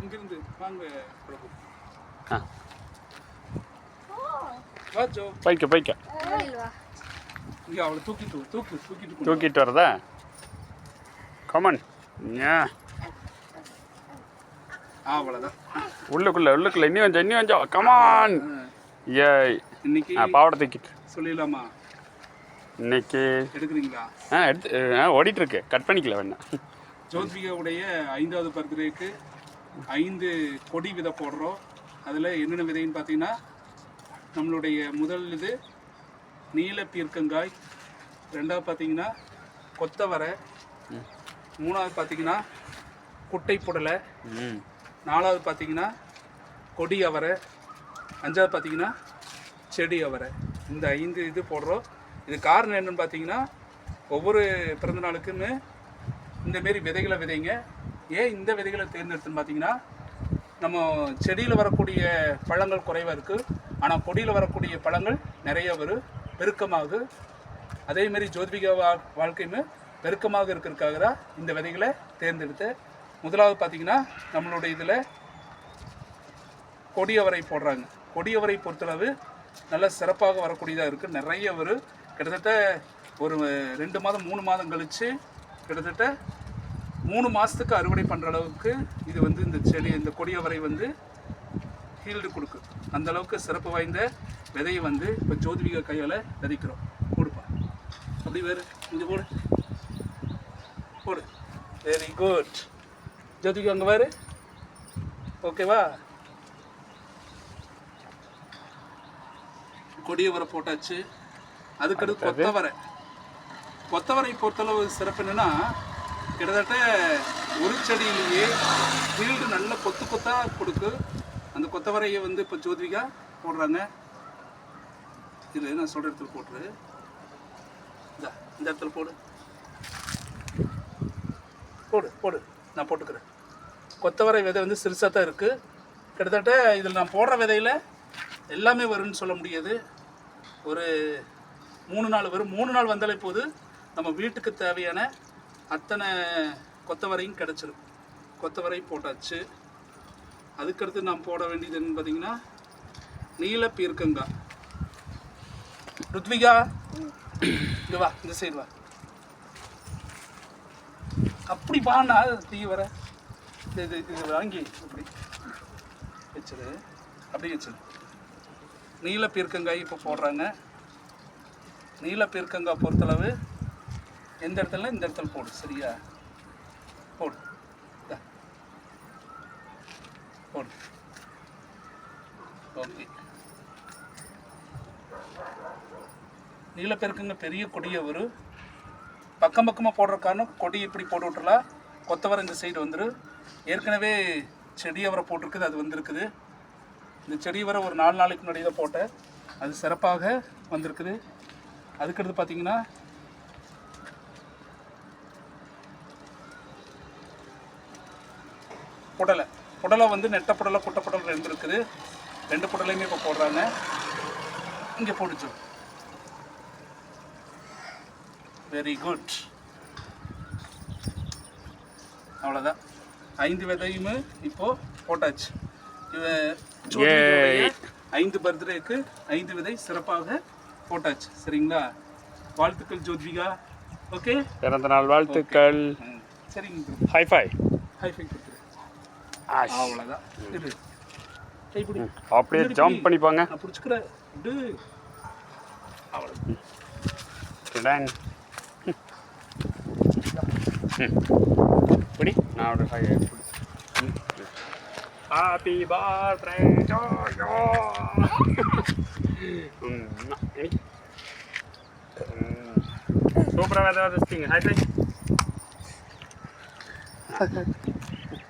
இங்கிருந்து வாங்க பிரபு. ஆ. இங்கே அவளை தூக்கிட்டு வரதா? கமன் உள்ளுக்குள்ள உள்ளுக்குள்ள. இன்னும் கொஞ்சம் இன்னும் கொஞ்சம் கமான் ஏய். இன்னைக்கு ஆ பாவடை தூக்கிட்டு. சொல்லிடலாமா? இன்னைக்கு எடுக்கிறீங்களா? ஆ எடுத்து ஆ ஓடிட்டு இருக்கு கட் பண்ணிக்கல வேணா. ஜோத்விகாவுடைய ஐந்தாவது பர்த்டேக்கு ஐந்து கொடி விதை போடுறோம். அதில் என்னென்ன விதைன்னு பார்த்தீங்கன்னா நம்மளுடைய முதல் இது நீல பீர்க்கங்காய். ரெண்டாவது பார்த்தீங்கன்னா கொத்தவரை. மூணாவது பார்த்தீங்கன்னா குட்டை புடலை. நாலாவது பார்த்தீங்கன்னா கொடி அவரை. அஞ்சாவது பார்த்தீங்கன்னா செடி அவரை. இந்த ஐந்து இது போடுறோம். இது காரணம் என்னன்னு பார்த்தீங்கன்னா ஒவ்வொரு பிறந்த நாளுக்குன்னு இந்த மாரி விதைகளை விதைங்க. ஏன் இந்த விதைகளை தேர்ந்தெடுத்துன்னு பார்த்தீங்கன்னா நம்ம செடியில் வரக்கூடிய பழங்கள் குறைவாக இருக்குது ஆனால் கொடியில் வரக்கூடிய பழங்கள் நிறைய வரும் பெருக்கமாகு அதேமாரி ஜோதிபிகா வா வாழ்க்கையுமே பெருக்கமாக இருக்கிறதுக்காக தான் இந்த விதைகளை தேர்ந்தெடுத்து முதலாவது பார்த்தீங்கன்னா நம்மளுடைய இதில் கொடியவரை போடுறாங்க. கொடியவரை பொறுத்தளவு நல்ல சிறப்பாக வரக்கூடியதாக இருக்குது நிறைய வரும் கிட்டத்தட்ட ஒரு ரெண்டு மாதம் மூணு மாதம் கழித்து கிட்டத்தட்ட மூணு மாதத்துக்கு அறுவடை பண்ணுற அளவுக்கு இது வந்து இந்த செடி இந்த கொடியவரை வந்து ஹீல்டு கொடுக்கு. அந்த அளவுக்கு சிறப்பு வாய்ந்த விதையை வந்து இப்போ ஜோதிவிக கையால் விதைக்கிறோம். கொடுப்பா. அப்படி வேறு இங்கே போடு. போடு. வெரி குட் ஜோதிகா அங்கே வேறு ஓகேவா கொடியவரை போட்டாச்சு. அதுக்கடுத்து கொத்தவரை. கொத்தவரை பொறுத்தளவு சிறப்பு என்னன்னா கிட்டத்தட்ட ஒரு செடியிலேயே ஃபீல்டு நல்ல கொத்து கொத்தா கொடுக்கு அந்த கொத்தவரையை வந்து இப்போ ஜோதிகா போடுறாங்க. இது நான் சொல்கிற இடத்துல போட்டுரு. இந்தா, இந்த இடத்துல போடு. போடு போடு. நான் போட்டுக்கிறேன். கொத்தவரை விதை வந்து சிறுசாக தான் இருக்குது கிட்டத்தட்ட இதில் நான் போடுற விதையில் எல்லாமே வரும்னு சொல்ல முடியாது. ஒரு மூணு நாள் வரும். மூணு நாள் வந்தாலே போது நம்ம வீட்டுக்கு தேவையான அத்தனை கொத்தவரையும் கிடச்சிரும். கொத்தவரை போட்டாச்சு. அதுக்கடுத்து நான் போட வேண்டியது என்னன்னு பார்த்தீங்கன்னா நீல பீர்க்கங்காய் ருத்விகா இங்கே வா இந்த சைடு வா. அப்படி வாண்ணா தீ வர. இது இது இது வாங்கி அப்படி வச்சிரு. அப்படி வச்சிரு. நீல பீர்க்கங்காய் இப்போ போடுறாங்க. நீல பெருக்கங்காய் பொறுத்தளவு எந்த இடத்துல? இந்த இடத்துல போடு சரியா? போடு. போடு. ஓகே. நீலப்பெருக்குங்க பெரிய கொடியை வரும் பக்கம் பக்கமாக போடுற காரணம் கொடி இப்படி போட்டு விட்டுலாம் கொத்தவரை இந்த சைடு வந்துடும் ஏற்கனவே செடி அவரை போட்டிருக்குது அது வந்திருக்குது. இந்த செடி வர ஒரு நாலு நாளைக்கு முன்னாடி தான் போட்டேன். அது சிறப்பாக வந்திருக்குது. அதுக்கடுத்து பார்த்தீங்கன்னா புடலை. புடலை வந்து நெட்ட புடலை குட்டை புடலை ரெண்டு இருக்குது. ரெண்டு புடலையுமே இப்போ போடுறாங்க. இங்கே போட்டுச்சு வெரி குட் அவ்வளோதான் ஐந்து விதையுமே இப்போ போட்டாச்சு. ஐந்து பர்த்டேக்கு ஐந்து விதை சிறப்பாக போட்டாச்சு சரிங்களா? வாழ்த்துக்கள் ஜோத்விகா. ஓகே பிறந்த நாள் வாழ்த்துக்கள் சரிங்க ஹை ஃபை ஹை ஃபை கொடுத்துரு. அவ்வளோதான் இரு கைப்பிடி அப்படியே ஜம்ப் பண்ணிப்பாங்க. நான் பிடிச்சிக்கிறேன் விடு அவ்வளோ டன் பிடி. நான் ஒரு hi happy birthday to you சூப்பராக ஏதாவது ஹை ஃபை